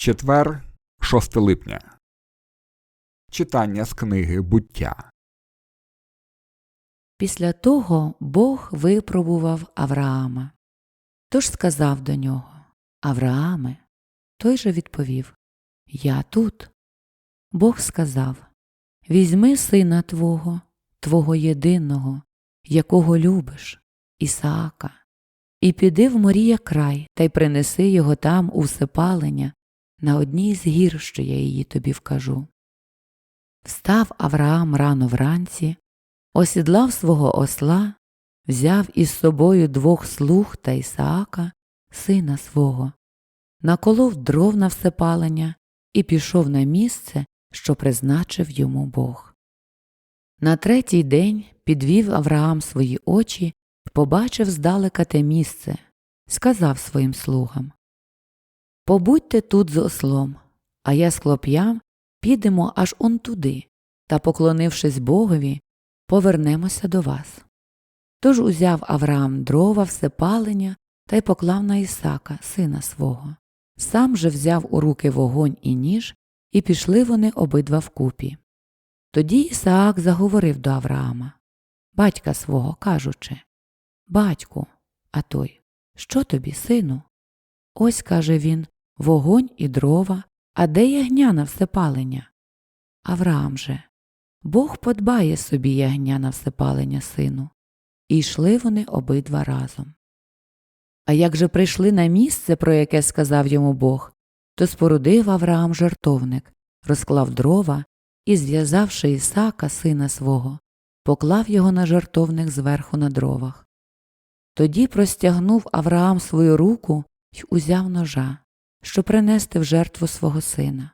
Четвер, 6 липня. Читання з книги Буття. Після того Бог випробував Авраама. Тож сказав до нього Аврааме. Той же відповів Я тут. Бог сказав Візьми сина твого, твого єдиного, якого любиш, Ісаака, і піди в Морія край та й принеси його там у всепалення на одній з гір, що я її тобі вкажу. Встав Авраам рано вранці, осідлав свого осла, взяв із собою двох слуг та Ісаака, сина свого, наколов дров на всепалення і пішов на місце, що призначив йому Бог. На третій день підвів Авраам свої очі і побачив здалека те місце, сказав своїм слугам Побудьте тут з ослом, а я з хлоп'ям підемо аж он туди, та, поклонившись Богові, повернемося до вас. Тож узяв Авраам дрова всепалення та й поклав на Ісака, сина свого. Сам же взяв у руки вогонь і ніж, і пішли вони обидва вкупі. Тоді Ісаак заговорив до Авраама, батька свого, кажучи Батьку, а той, що тобі, сину? Ось, каже він, вогонь і дрова, а де ягня на всепалення? Авраам же, Бог подбає собі ягня на всепалення сину. І йшли вони обидва разом. А як же прийшли на місце, про яке сказав йому Бог, то спорудив Авраам жертовник, розклав дрова і, зв'язавши Ісака, сина свого, поклав його на жертовник зверху на дровах. Тоді простягнув Авраам свою руку й узяв ножа, щоб принести в жертву свого сина.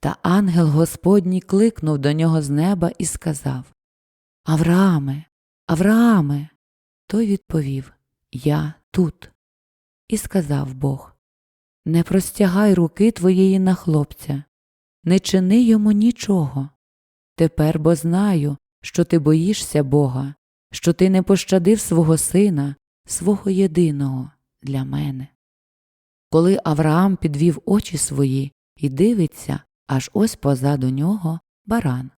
Та ангел Господній кликнув до нього з неба і сказав Аврааме, Аврааме. Той відповів Я тут. І сказав Бог Не простягай руки твоєї на хлопця, не чини йому нічого. Тепер бо знаю, що ти боїшся Бога, що ти не пощадив свого сина, свого єдиного для мене. Коли Авраам підвів очі свої і дивиться, аж ось позаду нього баран,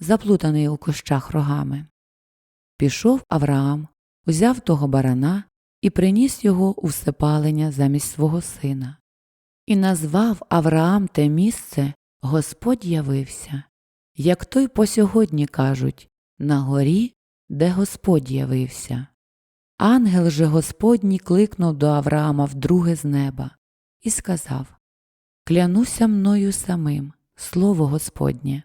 заплутаний у кущах рогами. Пішов Авраам, узяв того барана і приніс його у всепалення замість свого сина. І назвав Авраам те місце Господь явився, як той по сьогодні кажуть, на горі, де Господь явився. Ангел же Господній кликнув до Авраама вдруге з неба і сказав Клянуся мною самим, слово Господнє,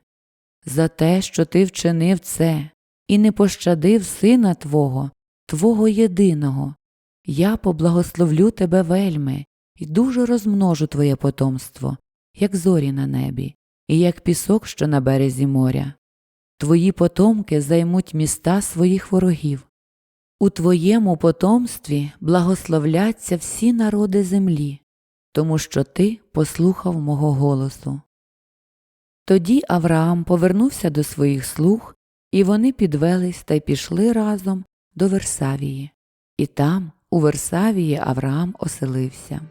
за те, що ти вчинив це і не пощадив сина Твого, Твого єдиного, я поблагословлю тебе вельми і дуже розмножу твоє потомство, як зорі на небі, і як пісок, що на березі моря. Твої потомки займуть міста своїх ворогів. У твоєму потомстві благословляться всі народи землі, тому що ти послухав мого голосу. Тоді Авраам повернувся до своїх слуг, і вони підвелись та й пішли разом до Версавії, і там, у Версавії, Авраам оселився.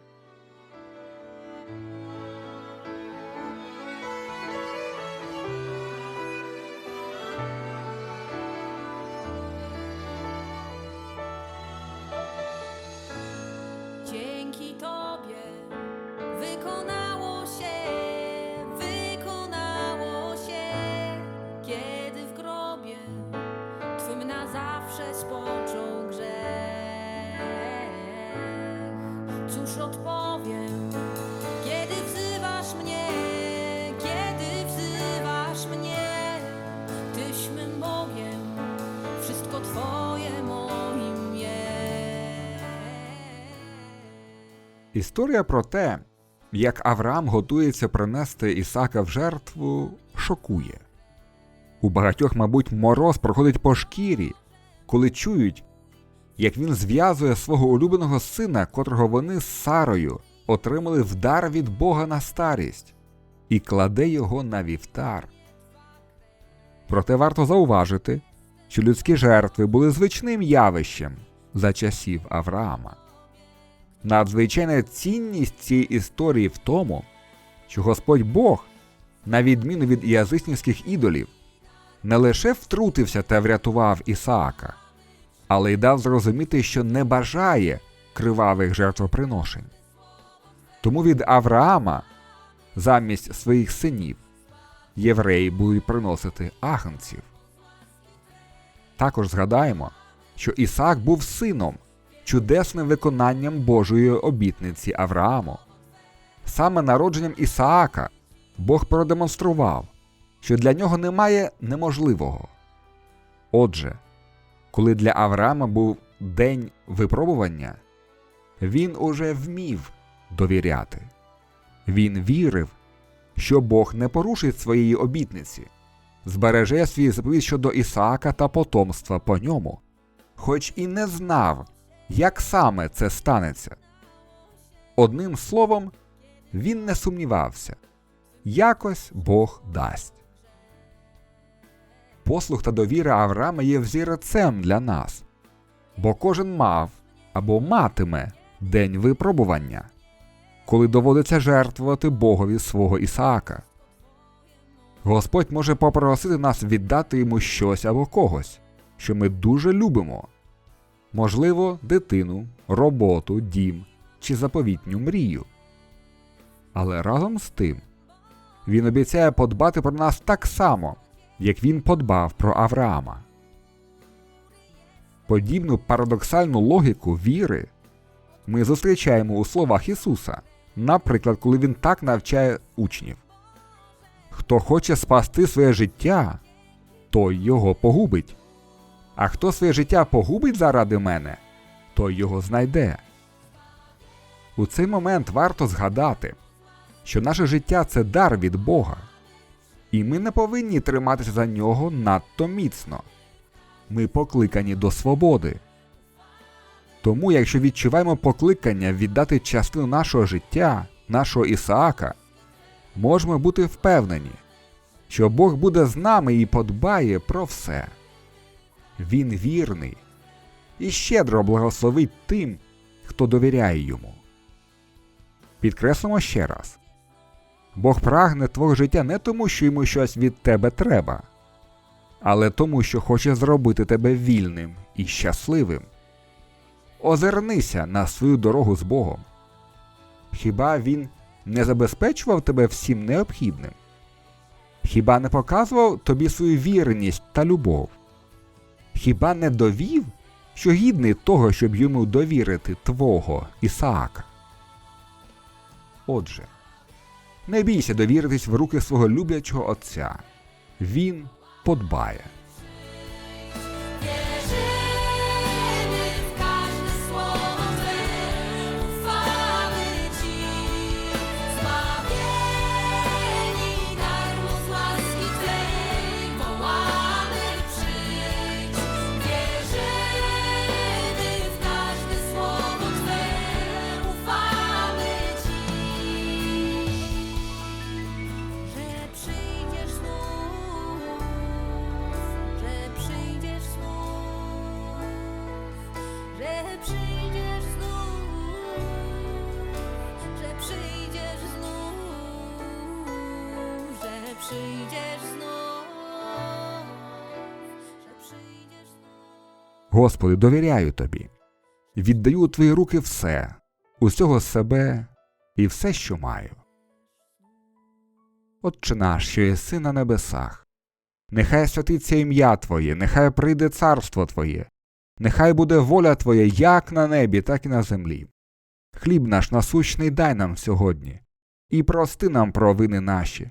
Odpowiem, kiedy wzywasz mnie, kiedy wzywasz mnie, Tyś mym Bogiem, wszystko Twoje. Історія про те, як Авраам готується принести Ісака в жертву, шокує. У багатьох, мабуть, мороз проходить по шкірі, коли чують, як він зв'язує свого улюбленого сина, котрого вони з Сарою отримали в дар від Бога на старість, і кладе його на вівтар. Проте варто зауважити, що людські жертви були звичним явищем за часів Авраама. Надзвичайна цінність цієї історії в тому, що Господь Бог, на відміну від язичницьких ідолів, не лише втрутився та врятував Ісаака, але й дав зрозуміти, що не бажає кривавих жертвоприношень. Тому від Авраама замість своїх синів євреї будуть приносити агнців. Також згадаємо, що Ісаак був сином, чудесним виконанням Божої обітниці Аврааму. Саме народженням Ісаака Бог продемонстрував, що для нього немає неможливого. Отже, коли для Авраама був день випробування, він уже вмів довіряти. Він вірив, що Бог не порушить своєї обітниці, збереже свій заповідь щодо Ісаака та потомства по ньому, хоч і не знав, як саме це станеться. Одним словом, він не сумнівався якось Бог дасть. Послух та довіра Авраама є взірцем для нас, бо кожен мав або матиме день випробування, коли доводиться жертвувати Богові свого Ісаака. Господь може попросити нас віддати йому щось або когось, що ми дуже любимо, можливо, дитину, роботу, дім чи заповітню мрію. Але разом з тим він обіцяє подбати про нас так само, як він подбав про Авраама. Подібну парадоксальну логіку віри ми зустрічаємо у словах Ісуса, наприклад, коли Він так навчає учнів. Хто хоче спасти своє життя, той його погубить. А хто своє життя погубить заради мене, той його знайде. У цей момент варто згадати, що наше життя це дар від Бога, і ми не повинні триматися за нього надто міцно. Ми покликані до свободи. Тому, якщо відчуваємо покликання віддати частину нашого життя, нашого Ісаака, можемо бути впевнені, що Бог буде з нами і подбає про все. Він вірний і щедро благословить тим, хто довіряє йому. Підкреслимо ще раз Бог прагне твого життя не тому, що йому щось від тебе треба, але тому, що хоче зробити тебе вільним і щасливим. Озирнися на свою дорогу з Богом. Хіба він не забезпечував тебе всім необхідним? Хіба не показував тобі свою вірність та любов? Хіба не довів, що гідний того, щоб йому довірити твого Ісаака? Отже, не бійся довіритись в руки свого люблячого Отця. Він подбає. Господи, довіряю тобі. Віддаю у твої руки все, усього себе і все, що маю. Отче наш, що єси на небесах, нехай святиться ім'я Твоє, нехай прийде царство Твоє, нехай буде воля Твоя як на небі, так і на землі. Хліб наш насущний дай нам сьогодні, і прости нам провини наші,